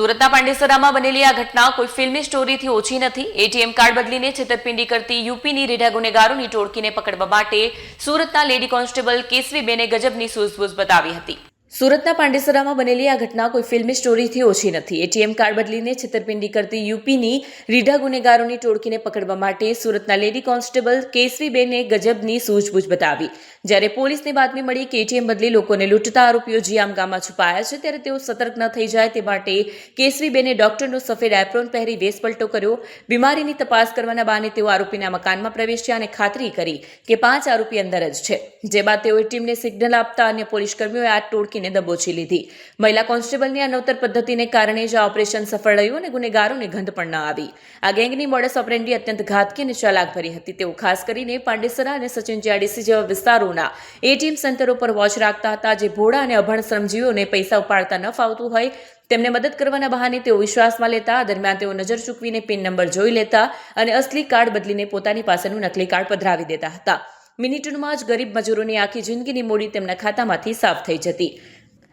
સુરતના પાંડેસરામાં બનેલી આ ઘટના કોઈ ફિલ્મી સ્ટોરીથી ઓછી નથી. એટીએમ કાર્ડ બદલીને છેતરપિંડી કરતી યુપીની રીઢા ગુનેગારોની ટોળકીને પકડવા માટે સુરતના લેડી કોન્સ્ટેબલ કેસવીબેને ગજબની સૂઝબૂઝ બતાવી હતી. સુરતના પાંડેસરામાં બનેલી આ ઘટના કોઈ ફિલ્મી સ્ટોરીથી ઓછી નથી. એટીએમ કાર્ડ બદલીને છેતરપિંડી કરતી યુપીની રીઢા ગુનેગારોની ટોળકીને પકડવા માટે સુરતના લેડી કોન્સ્ટેબલ કેસવીબેને ગજબની સૂઝબૂછ બતાવી. જ્યારે પોલીસને બાતમી મળી કે એટીએમ બદલી લોકોને લૂંટતા આરોપીઓ ગામમાં છુપાયા છે, ત્યારે તેઓ સતર્ક ન થઈ જાય તે માટે કેસવીબેને ડોક્ટરનો સફેદ એપ્રોન પહેરી વેશપલટો કર્યો. બીમારીની તપાસ કરવાના બહાને તેઓ આરોપીના મકાનમાં પ્રવેશ્યા અને ખાતરી કરી કે પાંચ આરોપી અંદર જ છે. જે બાદ તેઓએ ટીમને સિગ્નલ આપતા અન્ય પોલીસ કર્મીઓએ આ ટોળકીને દબોચી લીધી. મહિલા કોન્સ્ટેબલની આ નવતર પદ્ધતિને કારણે જ આ ઓપરેશન સફળ રહ્યું અને ગુનેગારોને ગંધ પણ ન આવી. આ ગેંગની મોડસ ઓપરેન્ડી અત્યંત ઘાતકી અને ચાલાકભરી હતી. તેઓ ખાસ કરીને પાંડેસરા અને સચિન જીઆરડીસી જેવા વિસ્તારોના એટીએમ સેન્ટરો પર વોચ રાખતા હતા, જે ભોળા અને અભણ શ્રમજીવીઓને પૈસા ઉપાડતા ન ફાવતું હોય, તેમને મદદ કરવાના બહાને તેઓ વિશ્વાસમાં લેતા દરમિયાન તેઓ નજર ચૂકવીને પિન નંબર જોઈ લેતા અને અસલી કાર્ડ બદલીને પોતાની પાસેનું નકલી કાર્ડ પધરાવી દેતા હતા. મિનિટોમાં જ ગરીબ મજૂરોની આખી જિંદગીની મૂડી તેમના ખાતામાંથી સાફ થઈ જતી.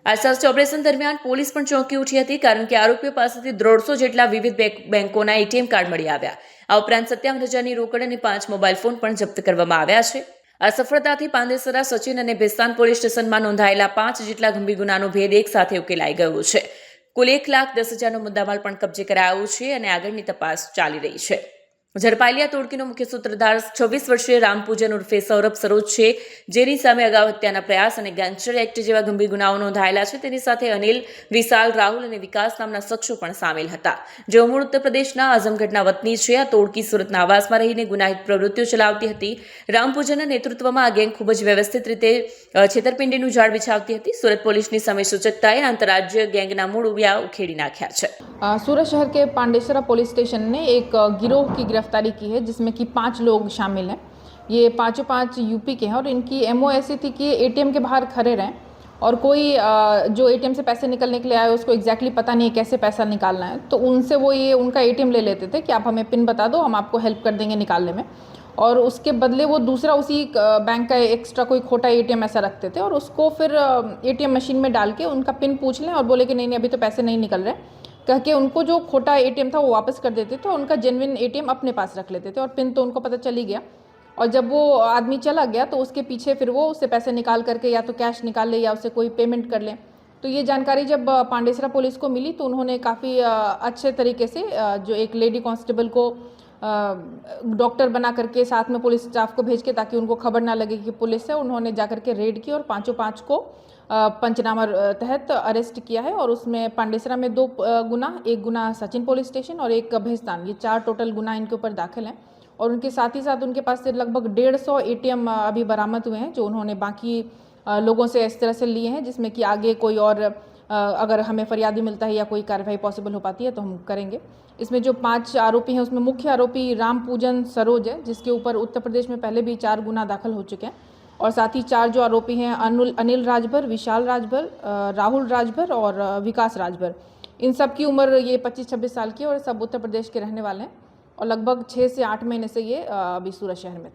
આ સર્ચ ઓપરેશન દરમિયાન પોલીસ પણ ચોંકી ઉઠી હતી કારણ કે આરોપીઓ પાસેથી દોઢસો જેટલા વિવિધ બેંક- બેંકોના એટીએમ કાર્ડ મળી આવ્યા. આ ઉપરાંત સત્યાવન હજારની રોકડ અને પાંચ મોબાઈલ ફોન પણ જપ્ત કરવામાં આવ્યા છે. આ સફળતાથી પાંદેસરા સચિન અને ભેસ્તાન પોલીસ સ્ટેશનમાં નોંધાયેલા પાંચ જેટલા ગંભીર ગુનાનો ભેદ એક સાથે ઉકેલાઈ ગયો છે. કુલ એક લાખ દસ હજારનો મુદ્દામાલ પણ કબજે કરાયો છે અને આગળની તપાસ ચાલી રહી છે. ઝડપાયેલી આ મુખ્ય સૂત્રધાર છવ્વીસ વર્ષીય રામપૂજન ઉર્ફે સૌરભ સરોજ છે, જેની સામે અગાઉ હત્યાના પ્રયાસ અને ગેંગસ્ટર એક્ટ જેવા ગંભીર ગુનાઓ નોંધાયેલા છે, તેની સાથે અનિલ, વિશાલ, રાહુલ અને વિકાસ નામના શખ્સો પણ સામેલ હતા. જેઓ મૂળ ઉત્તર પ્રદેશના આઝમગઢના વતની છે, આ ટોળકી સુરતના આવાસમાં રહીને ગુનાહિત પ્રવૃત્તિઓ ચલાવતી હતી. રામપૂજનના નેતૃત્વમાં આ ગેંગ ખૂબ જ વ્યવસ્થિત રીતે છેતરપિંડીનું ઝાડ બિછાવતી હતી. સુરત પોલીસની સમય સૂચકતાએ આંતરરાજ્ય ગેંગના મૂળ ઉભ્યા ઉખેડી નાખ્યા છે. સુરત શહેર કે પાંડેસરા પોલીસ સ્ટેશન ને એક ગીરોહ કી गिरफ्तारी की है, जिसमें कि पाँच लोग शामिल हैं। ये पाँचों पाँच यूपी के हैं और इनकी एमओ ऐसी थी कि एटीएम के बाहर खड़े रहें और कोई जो एटीएम से पैसे निकलने के लिए आए, उसको एग्जैक्टली पता नहीं है कैसे पैसा निकालना है। तो उनसे वो ये, उनका एटीएम ले लेते थे कि आप हमें पिन बता दो, हम आपको हेल्प कर देंगे निकालने में। और उसके बदले वो दूसरा उसी बैंक का एक्स्ट्रा कोई खोटा एटीएम ऐसा रखते थे और उसको फिर एटीएम मशीन में डाल के उनका पिन पूछ लें और बोले कि नहीं नहीं, अभी तो पैसे नहीं निकल रहे। कह के उनको जो खोटा एटीएम था वो वापस कर देते थे उनका जेनविन एटीएम अपने पास रख लेते थे और पिन तो उनको पता चल गया। और जब वो आदमी चला गया तो उसके पीछे फिर वो उससे पैसे निकाल करके या तो कैश निकाल ले या उससे कोई पेमेंट कर ले। तो ये जानकारी जब पांडेसरा पुलिस को मिली तो उन्होंने काफ़ी अच्छे तरीके से जो एक लेडी कांस्टेबल को डॉक्टर बना करके साथ में पुलिस स्टाफ को भेज के ताकि उनको खबर ना लगे कि पुलिस है, उन्होंने जा करके रेड की और पाँचों पाँच को पंचनामा तहत अरेस्ट किया है और उसमें पांडेसरा में दो गुना, एक गुना सचिन पुलिस स्टेशन और एक भेस्तान ये चार टोटल गुना इनके ऊपर दाखिल हैं और उनके साथ ही साथ उनके पास से लगभग डेढ़ सौ एटीएम अभी बरामद हुए हैं जो उन्होंने बाकी लोगों से इस तरह से लिए हैं जिसमें कि आगे कोई और अगर हमें फरियादी मिलता है या कोई कार्रवाई पॉसिबल हो पाती है तो हम करेंगे। इसमें जो पाँच आरोपी हैं उसमें मुख्य आरोपी राम पूजन सरोज है जिसके ऊपर उत्तर प्रदेश में पहले भी चार गुना दाखिल हो चुके हैं। और साथ ही चार जो आरोपी हैं, अनुल, अनिल राजभर, विशाल राजभर राहुल राजभर और विकास राजभर। इन सब की उम्र ये 25-26 साल की और सब उत्तर प्रदेश के रहने वाले हैं और लगभग छः से आठ महीने से ये अभी सूरत शहर में